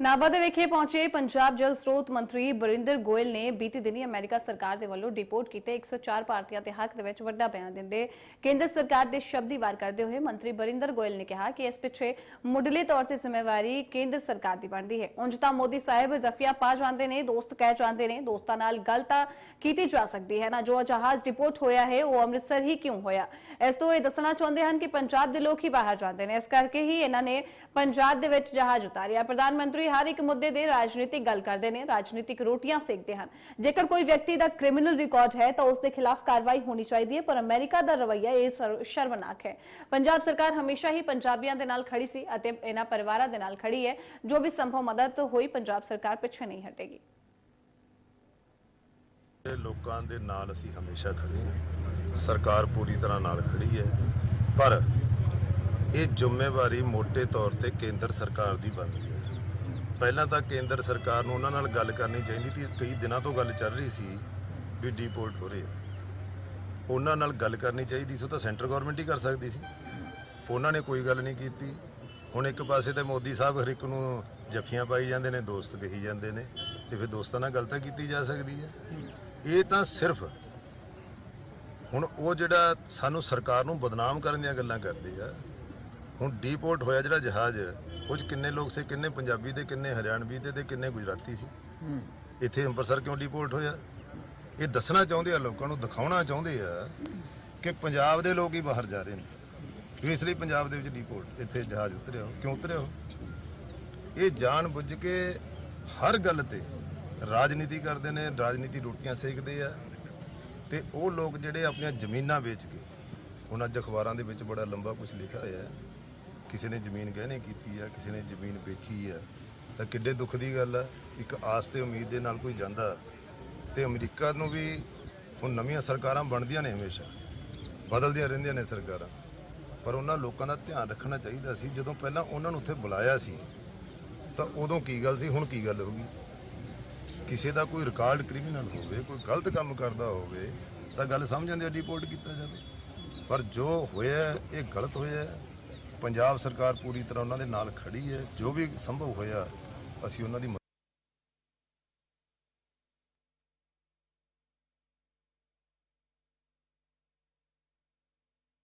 ਨਾਭਾ ਦੇ ਵਿਖੇ ਪਹੁੰਚੇ ਪੰਜਾਬ ਜਲ ਸਰੋਤ ਮੰਤਰੀ ਬਰਿੰਦਰ ਗੋਇਲ ਨੇ ਬੀਤੀ ਦਿਨੀ ਅਮਰੀਕਾ ਸਰਕਾਰ ਦੇ ਵੱਲੋਂ ਡਿਪੋਰਟ ਕੀਤੇ 104 ਭਾਰਤੀਆਂ ਦੇ ਹੱਕ ਦੇ ਵਿੱਚ ਵੱਡਾ ਬਿਆਨ ਦਿੰਦੇ ਕੇਂਦਰ ਸਰਕਾਰ ਦੇ ਸ਼ਬਦੀ ਵਾਰ ਕਰਦੇ ਹੋਏ ਮੰਤਰੀ ਬਰਿੰਦਰ ਗੋਇਲ ਨੇ ਕਿਹਾ ਕਿ ਇਸ ਪਿੱਛੇ ਮੁੱਢਲੇ ਤੌਰ ਤੇ ਜ਼ਿੰਮੇਵਾਰੀ ਕੇਂਦਰ ਸਰਕਾਰ ਦੀ ਬਣਦੀ ਹੈ। ਉਂਝ ਤਾਂ ਮੋਦੀ ਸਾਹਿਬ ਜ਼ਫੀਆਂ ਪਾ ਜਾਂਦੇ ਨੇ, ਦੋਸਤ ਕਹਿ ਜਾਂਦੇ ਨੇ, ਦੋਸਤਾਂ ਨਾਲ ਗੱਲ ਤਾਂ ਕੀਤੀ ਜਾ ਸਕਦੀ ਹੈ ਨਾ, ਜੋ ਜਹਾਜ਼ ਡਿਪੋਰਟ ਹੋਇਆ ਹੈ, ਉਹ ਅੰਮ੍ਰਿਤਸਰ ਹੀ ਕਿਉਂ ਹੋਇਆ? ਇਸ ਤੋਂ ਇਹ ਦੱਸਣਾ ਚਾਹੁੰਦੇ ਹਨ ਕਿ ਪੰਜਾਬ ਦੇ ਲੋਕ ਹੀ ਬਾਹਰ ਜਾਂਦੇ ਨੇ, ਇਸ ਕਰਕੇ ਹੀ ਇਹਨਾਂ ਨੇ ਪੰਜਾਬ ਦੇ ਵਿੱਚ ਜਹਾਜ਼ ਉਤਾਰਿਆ। ਪ੍ਰਧਾਨ ਮੰਤਰੀ ਹਰ ਇੱਕ ਮੁੱਦੇ ਦੇ ਰਾਜਨੀਤਿਕ ਗੱਲ ਕਰਦੇ ਨੇ, ਰਾਜਨੀਤਿਕ ਰੋਟੀਆਂ ਸੇਕਦੇ ਹਨ। ਜੇਕਰ ਕੋਈ ਵਿਅਕਤੀ ਦਾ ਕ੍ਰਿਮੀਨਲ ਰਿਕਾਰਡ ਹੈ, ਤਾਂ ਉਸ ਦੇ ਖਿਲਾਫ ਕਾਰਵਾਈ ਹੋਣੀ ਚਾਹੀਦੀ ਹੈ, ਪਰ ਅਮਰੀਕਾ ਦਾ ਰਵੱਈਆ ਇਹ ਸ਼ਰਮਨਾਕ ਹੈ। ਪੰਜਾਬ ਸਰਕਾਰ ਹਮੇਸ਼ਾ ਹੀ ਪੰਜਾਬੀਆਂ ਦੇ ਨਾਲ ਖੜੀ ਸੀ ਅਤੇ ਇਹਨਾਂ ਪਰਿਵਾਰਾਂ ਦੇ ਨਾਲ ਖੜੀ ਹੈ, ਜੋ ਵੀ ਸੰਭਵ ਮਦਦ ਹੋਈ ਪੰਜਾਬ ਸਰਕਾਰ ਪਿੱਛੇ ਨਹੀਂ ਹਟੇਗੀ। ਲੋਕਾਂ ਦੇ ਨਾਲ ਅਸੀਂ ਹਮੇਸ਼ਾ ਖੜੇ ਹਾਂ। ਸਰਕਾਰ ਪੂਰੀ ਤਰ੍ਹਾਂ ਨਾਲ ਖੜੀ ਹੈ, ਪਰ ਇਹ ਜ਼ਿੰਮੇਵਾਰੀ ਮੋٹے ਤੌਰ ਤੇ ਕੇਂਦਰ ਸਰਕਾਰ ਦੀ ਬਣਦੀ ਹੈ। ਪਹਿਲਾਂ ਤਾਂ ਕੇਂਦਰ ਸਰਕਾਰ ਨੂੰ ਉਹਨਾਂ ਨਾਲ ਗੱਲ ਕਰਨੀ ਚਾਹੀਦੀ ਸੀ, ਕਈ ਦਿਨਾਂ ਤੋਂ ਗੱਲ ਚੱਲ ਰਹੀ ਸੀ ਵੀ ਡੀਪੋਰਟ ਹੋ ਰਹੇ ਆ। ਉਹਨਾਂ ਨਾਲ ਗੱਲ ਕਰਨੀ ਚਾਹੀਦੀ ਸੀ, ਉਹ ਤਾਂ ਸੈਂਟਰ ਗਵਰਨਮੈਂਟ ਹੀ ਕਰ ਸਕਦੀ ਸੀ। ਉਹਨਾਂ ਨੇ ਕੋਈ ਗੱਲ ਨਹੀਂ ਕੀਤੀ। ਹੁਣ ਇੱਕ ਪਾਸੇ ਤੇ ਮੋਦੀ ਸਾਹਿਬ ਹਰ ਇੱਕ ਨੂੰ ਜੱਫੀਆਂ ਪਾਈ ਜਾਂਦੇ ਨੇ, ਦੋਸਤ ਕਹੀ ਜਾਂਦੇ ਨੇ, ਤੇ ਫਿਰ ਦੋਸਤਾਂ ਨਾਲ ਗੱਲ ਤਾਂ ਕੀਤੀ ਜਾ ਸਕਦੀ ਹੈ ਇਹ ਤਾਂ ਸਿਰਫ ਹੁਣ ਉਹ ਜਿਹੜਾ ਸਾਨੂੰ ਸਰਕਾਰ ਨੂੰ ਬਦਨਾਮ ਕਰਨ ਦੀਆਂ ਗੱਲਾਂ ਕਰਦੇ ਆ ਹੁਣ ਡੀਪੋਰਟ ਹੋਇਆ ਜਿਹੜਾ ਜਹਾਜ਼ ਉਹ 'ਚ ਕਿੰਨੇ ਲੋਕ ਸੀ ਕਿੰਨੇ ਪੰਜਾਬੀ ਤੇ ਕਿੰਨੇ ਹਰਿਆਣਵੀ ਤੇ ਤੇ ਕਿੰਨੇ ਗੁਜਰਾਤੀ ਸੀ? ਇੱਥੇ ਅੰਮ੍ਰਿਤਸਰ ਕਿਉਂ ਡੀਪੋਰਟ ਹੋਇਆ? ਇਹ ਦੱਸਣਾ ਚਾਹੁੰਦੇ ਆ ਲੋਕਾਂ ਨੂੰ ਦਿਖਾਉਣਾ ਚਾਹੁੰਦੇ ਆ ਕਿ ਪੰਜਾਬ ਦੇ ਲੋਕ ਹੀ ਬਾਹਰ ਜਾ ਰਹੇ ਨੇ। ਇਸ ਲਈ ਪੰਜਾਬ ਦੇ ਵਿੱਚ ਡੀਪੋਰਟ ਇੱਥੇ ਜਹਾਜ਼ ਉਤਰਿਆ ਹੋ। ਕਿਉਂ ਉਤਰਿਆ ਹੋ? ਇਹ ਜਾਣ ਬੁੱਝ ਕੇ ਹਰ ਗੱਲ ਤੇ ਰਾਜਨੀਤੀ ਕਰਦੇ ਨੇ ਰਾਜਨੀਤੀ ਰੋਟੀਆਂ ਸੇਕਦੇ ਆ ਤੇ ਉਹ ਲੋਕ ਜਿਹੜੇ ਆਪਣੀਆਂ ਜ਼ਮੀਨਾਂ ਵੇਚ ਕੇ ਹੁਣ ਅੱਜ ਅਖਬਾਰਾਂ ਦੇ ਵਿੱਚ ਬੜਾ ਲੰਬਾ ਕੁਝ ਲਿਖਿਆ ਹੋਇਆ ਹੈ। ਕਿਸੇ ਨੇ ਜ਼ਮੀਨ ਗਹਿਣੇ ਕੀਤੀ ਆ, ਕਿਸੇ ਨੇ ਜ਼ਮੀਨ ਵੇਚੀ ਆ, ਤਾਂ ਕਿੱਡੇ ਦੁੱਖ ਦੀ ਗੱਲ ਆ, ਇੱਕ ਆਸ ਤੇ ਉਮੀਦ ਦੇ ਨਾਲ ਕੋਈ ਜਾਂਦਾ ਤੇ ਅਮਰੀਕਾ ਨੂੰ ਵੀ ਹੁਣ ਨਵੀਆਂ ਸਰਕਾਰਾਂ ਬਣਦੀਆਂ ਨੇ ਹਮੇਸ਼ਾ, ਬਦਲਦੀਆਂ ਰਹਿੰਦੀਆਂ ਨੇ ਸਰਕਾਰਾਂ, ਪਰ ਉਹਨਾਂ ਲੋਕਾਂ ਦਾ ਧਿਆਨ ਰੱਖਣਾ ਚਾਹੀਦਾ ਸੀ, ਜਦੋਂ ਪਹਿਲਾਂ ਉਹਨਾਂ ਨੂੰ ਉੱਥੇ ਬੁਲਾਇਆ ਸੀ, ਤਾਂ ਉਦੋਂ ਕੀ ਗੱਲ ਸੀ, ਹੁਣ ਕੀ ਗੱਲ ਹੋ ਗਈ? ਕਿਸੇ ਦਾ ਕੋਈ ਰਿਕਾਰਡ ਕ੍ਰਿਮੀਨਲ ਹੋਵੇ, ਕੋਈ ਗਲਤ ਕੰਮ ਕਰਦਾ ਹੋਵੇ, ਤਾਂ ਗੱਲ ਸਮਝ ਜਾਂਦੇ ਡਿਪੋਰਟ ਕੀਤਾ ਜਾਵੇ। ਪਰ ਜੋ ਹੋਇਆ, ਇਹ ਗਲਤ ਹੋਇਆ ਪੰਜਾਬ ਸਰਕਾਰ ਪੂਰੀ ਤਰ੍ਹਾਂ ਉਹਨਾਂ ਦੇ ਨਾਲ ਖੜੀ ਹੈ। ਜੋ ਵੀ ਸੰਭਵ ਹੋਇਆ, ਅਸੀਂ ਉਹਨਾਂ ਦੀ